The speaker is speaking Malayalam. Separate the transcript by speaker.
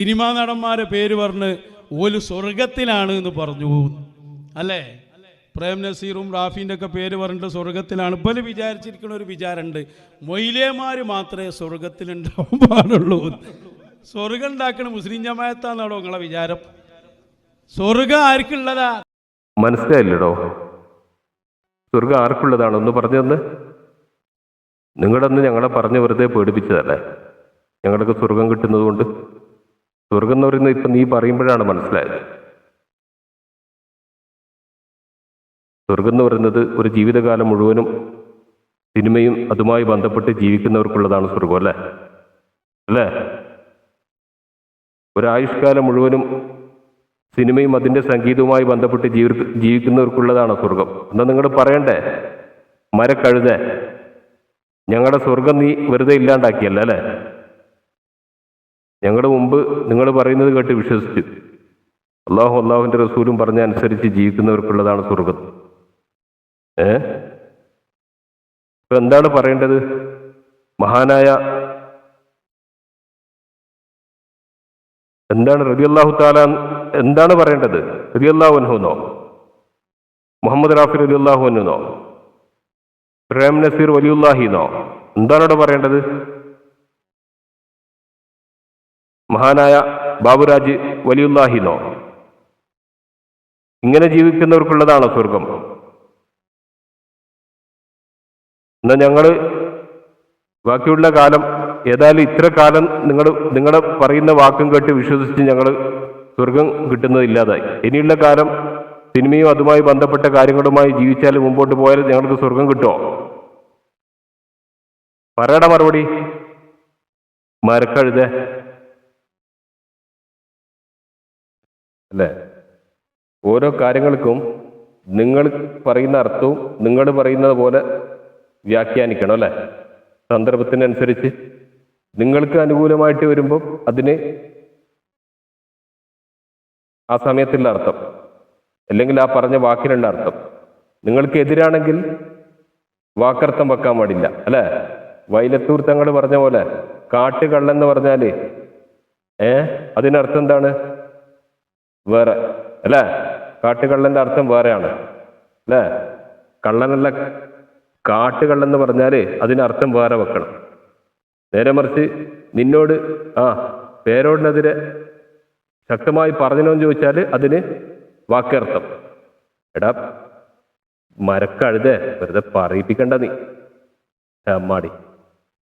Speaker 1: സിനിമാ നടന്മാരെ പേര് പറഞ്ഞ് ഓൽ സ്വർഗത്തിലാണ് എന്ന് പറഞ്ഞു അല്ലേ? പ്രേം നസീറും റാഫിന്റെ ഒക്കെ പേര് പറഞ്ഞിട്ട് സ്വർഗത്തിലാണ്. ഇപ്പോൾ വിചാരിച്ചിരിക്കുന്ന ഒരു വിചാരമുണ്ട്. മൊയിലേമാർ മാത്രമേ സ്വർഗത്തിലുണ്ടാവാൻ പാടുള്ളൂ. സ്വർഗം ഉണ്ടാക്കണ മുസ്ലിം ജമായത്താന്നാണോ നിങ്ങളെ വിചാരം? സ്വർഗം ആർക്കുള്ളതാ?
Speaker 2: മനസ്സിലായില്ലടോ. സ്വർഗം ആർക്കുള്ളതാണ്? ഒന്ന് പറഞ്ഞു തന്നെ. നിങ്ങളുടെ ഞങ്ങളെ പറഞ്ഞ് വെറുതെ പേടിപ്പിച്ചതല്ലേ? ഞങ്ങൾക്ക് സ്വർഗം കിട്ടുന്നത് കൊണ്ട് സ്വർഗം എന്ന് പറയുന്നത് ഇപ്പം നീ പറയുമ്പോഴാണ് മനസ്സിലായത്. സ്വർഗം എന്ന് പറയുന്നത് ഒരു ജീവിതകാലം മുഴുവനും സിനിമയും അതുമായി ബന്ധപ്പെട്ട് ജീവിക്കുന്നവർക്കുള്ളതാണ് സ്വർഗം അല്ലേ? അല്ലേ? ഒരായുഷ്കാലം മുഴുവനും സിനിമയും അതിന്റെ സംഗീതവുമായി ബന്ധപ്പെട്ട് ജീവി ജീവിക്കുന്നവർക്കുള്ളതാണ് സ്വർഗം എന്നാൽ നിങ്ങൾ പറയണ്ടേ? മരക്കഴുത. ഞങ്ങളുടെ സ്വർഗം നീ വെറുതെ ഇല്ലാണ്ടാക്കിയല്ല അല്ലേ? ഞങ്ങളുടെ മുമ്പ് നിങ്ങൾ പറയുന്നത് കേട്ട് വിശ്വസിച്ചു. അള്ളാഹു അള്ളാഹുവിന്റെ റസൂലും പറഞ്ഞ അനുസരിച്ച് ജീവിക്കുന്നവർക്കുള്ളതാണ് സ്വർഗം ഏ? എന്താണ് പറയേണ്ടത്? മഹാനായ എന്താണ് റബി അള്ളാഹു താല എന്താണ് പറയേണ്ടത്? റബി അള്ളാഹു അനുഹുന്നോ മുഹമ്മദ് റാഫി റബി അള്ളാഹു അനുഹുന്നോ പ്രേം നസീർ വലിയുല്ലാഹിന്നോ എന്താണ് അവിടെ പറയേണ്ടത്? മഹാനായ ബാബുരാജ് വലിയുല്ലാഹിന്നോ ഇങ്ങനെ ജീവിക്കുന്നവർക്കുള്ളതാണ് സ്വർഗം. എന്നാൽ ഞങ്ങൾ ബാക്കിയുള്ള കാലം ഏതായാലും ഇത്ര കാലം നിങ്ങൾ നിങ്ങളുടെ പറയുന്ന വാക്കും കേട്ട് വിശ്വസിച്ച് ഞങ്ങൾ സ്വർഗം കിട്ടുന്നത് ഇല്ലാതായി. ഇനിയുള്ള കാലം സിനിമയും അതുമായി ബന്ധപ്പെട്ട കാര്യങ്ങളുമായി ജീവിച്ചാൽ മുമ്പോട്ട് പോയാൽ ഞങ്ങൾക്ക് സ്വർഗം കിട്ടുമോ പറയട മറുപടി. മരക്കഴുത. അല്ലേ? ഓരോ കാര്യങ്ങൾക്കും നിങ്ങൾ പറയുന്ന അർത്ഥവും നിങ്ങൾ പറയുന്നത് പോലെ വ്യാഖ്യാനിക്കണം അല്ലേ? സന്ദർഭത്തിനനുസരിച്ച് നിങ്ങൾക്ക് അനുകൂലമായിട്ട് വരുമ്പോൾ അതിന് ആ സമയത്തുള്ള അർത്ഥം അല്ലെങ്കിൽ ആ പറഞ്ഞ വാക്കിനുള്ള അർത്ഥം. നിങ്ങൾക്ക് എതിരാണെങ്കിൽ വാക്കർത്ഥം വെക്കാൻ പാടില്ല അല്ലേ? വൈലത്തൂർ തങ്ങൾ പറഞ്ഞ പോലെ കാട്ടുകള്ളെന്ന് പറഞ്ഞാൽ ഏ? അതിനർത്ഥം എന്താണ്? വേറെ അല്ലേ? കാട്ടുകള്ളന്റെ അർത്ഥം വേറെയാണ് അല്ലേ? കള്ളനല്ല കാട്ടുകള്ളെന്ന് പറഞ്ഞാൽ അതിനർത്ഥം വേറെ വെക്കണം. നേരെ മറിച്ച് നിന്നോട് ആ പേരോടിനെതിരെ ശക്തമായി പറഞ്ഞോന്ന് ചോദിച്ചാൽ അതിന് വാക്കർത്ഥം. എടാ മരക്കഴുതേ വെറുതെ പറയിപ്പിക്കണ്ട നീ. അമ്മാടി.